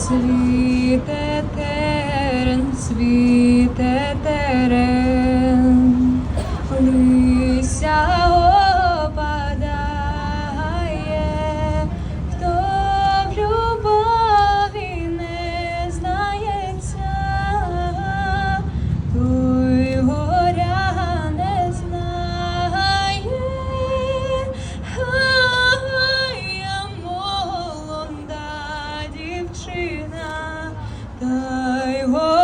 Цвіте терен, світе терен, thy